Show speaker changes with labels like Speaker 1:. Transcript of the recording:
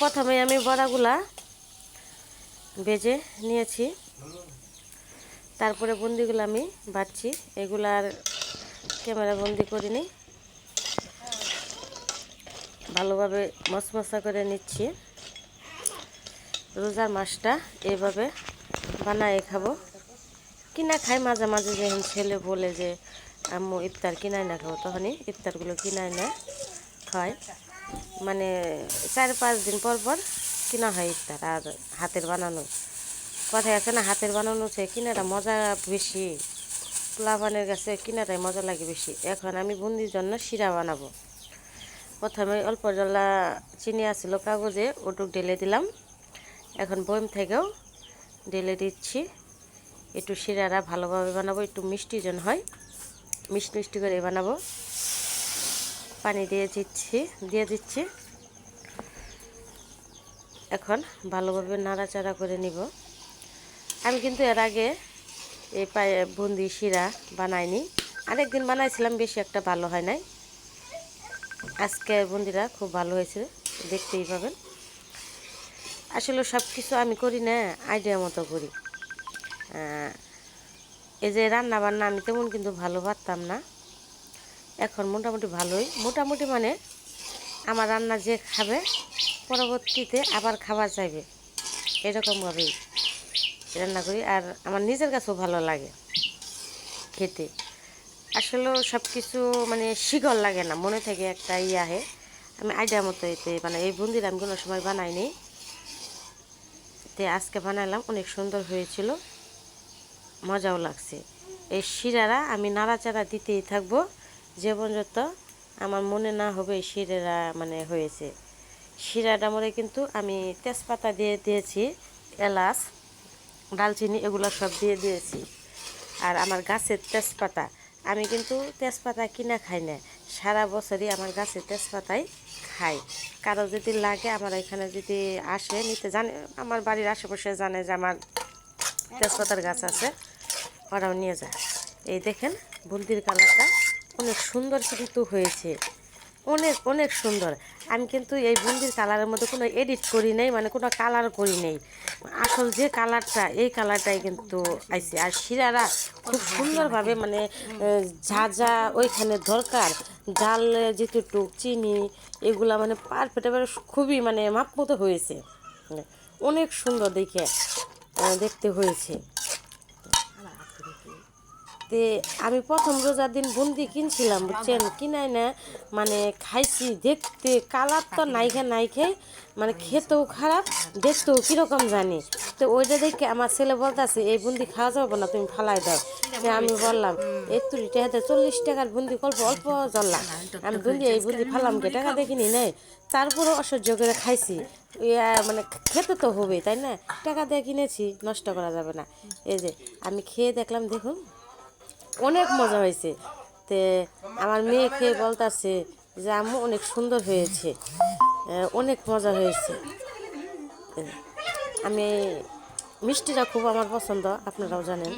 Speaker 1: প্রথমে আমি বড়াগুলা ভেজে নিয়েছি। তারপরে বুন্দিগুলো আমি বাটছি। এগুলার ক্যামেরা বন্দি করিনি। ভালোভাবে মশমশা করে নিচ্ছি। রোজার মাছটা এইভাবে বানায় খাব। কিনা খাই মাঝে মাঝে যখন ছেলে বলে যে, আম্মু ইফতার কিনাই না খাব তখনই ইফতারগুলো কিনাই না, খায়। মানে চার পাঁচ দিন পর পর কিনা হয় ইফতার আর হাতের বানানো। কথায় আছে না, হাতের বানানো সে কিনাটা মজা বেশি পোলাপানের কাছে কিনাটাই মজা লাগে বেশি। এখন আমি বুন্দির জন্য শিরা বানাবো। প্রথমে অল্প জলা চিনি আসছিল কাগজে ওটুক ঢেলে দিলাম। এখন বয়ম থেকেও ঢেলে দিচ্ছি। একটু শিরারা ভালোভাবে বানাবো, একটু মিষ্টি যেন হয়, মিষ্টি মিষ্টি করে বানাবো। পানি দিয়ে দিচ্ছি দিয়ে দিচ্ছি। এখন ভালোভাবে নাড়াচাড়া করে নিব। আমি কিন্তু এর আগে এই পায়ে বুন্দি শিরা বানাইনি। আরেকদিন বানাইছিলাম, বেশি একটা ভালো হয় নাই। আজকে বুন্দিরা খুব ভালো হয়েছে, দেখতেই পাবেন। আসলে সব কিছু আমি করি না আইডিয়া মতো করি। এই যে রান্না বান্না আমি তেমন কিন্তু ভালো পারতাম না। এখন মোটামুটি ভালোই। মোটামুটি মানে আমার রান্না যে খাবে, পরবর্তীতে আবার খাবার চাইবে এরকমভাবেই রান্না করি আর আমার নিজের কাছেও ভালো লাগে খেতে। আসলেও সব কিছু মানে শিকল লাগে না, মনে থেকে একটা ইয়ে আহে আমি আইডিয়া মতো এতে মানে এই বুন্দির আমি কোনো সময় বানাইনি তে আজকে বানাইলাম, অনেক সুন্দর হয়েছিল। মজাও লাগছে। এই শিরারা আমি নাড়াচাড়া দিতেই থাকব। যে পর্যন্ত আমার মনে না হবে শিরারা মানে হয়েছে। শিরাটার মধ্যে কিন্তু আমি তেজপাতা দিয়ে দিয়েছি, এলাচ ডালচিনি এগুলো সব দিয়ে দিয়েছি। আর আমার গাছের তেজপাতা, আমি কিন্তু তেজপাতা কিনা খাই না, সারা বছরই আমার গাছের তেজপাতাই খাই। কারও যদি লাগে, আমার এখানে যদি আসে, নিতে জানে, আমার বাড়ির আশেপাশে জানে যে আমার তেজপাতার গাছ আছে, ওরাও নিয়ে যায়। এই দেখেন, বুন্দির কালারটা অনেক সুন্দর কিন্তু হয়েছে। অনেক অনেক সুন্দর। আমি কিন্তু এই বুন্দির কালারের মধ্যে কোনো এডিট করি নাই মানে কোনো কালার করি নেই। আসল যে কালারটা এই কালারটাই কিন্তু আইছে। আর শিরারা খুব সুন্দরভাবে মানে যা যা ওইখানে দরকার জাল যেটুকু চিনি, এগুলা মানে পারফেক্ট এবারে খুবই মানে মাপ মতো হয়েছে অনেক সুন্দর দেখে দেখতে হয়েছে। তে আমি প্রথম রোজার দিন বুন্দি কিনছিলাম, বুঝছেন? কিনাই না মানে খাইছি দেখতে, কালার তো নাইখে নাইখে মানে খেতেও খারাপ, দেখতেও কীরকম জানি। তো ওইটা দেখে আমার ছেলে বলতেছে, এই বুন্দি খাওয়া যাবে না, তুমি ফালাই দাও। আমি বললাম, এই তুই টাকাতে চল্লিশ টাকার বুন্দি অল্প অল্প জ্বললাম আমি বুন্দি এই বুন্দি ফালাম কে, টাকা দেখিনি নেই? তারপরেও অসহ্য করে খাইছি। মানে খেতে তো হবে তাই না? টাকা দিয়ে কিনেছি, নষ্ট করা যাবে না। এই যে, আমি খেয়ে দেখলাম, দেখুন অনেক মজা হয়েছে। তে আমার মেয়ে খেয়ে বলতাছে যে, আম্মু, অনেক সুন্দর হয়েছে। অনেক মজা হয়েছে। আমি মিষ্টিটা খুব আমার পছন্দ, আপনারাও জানেন।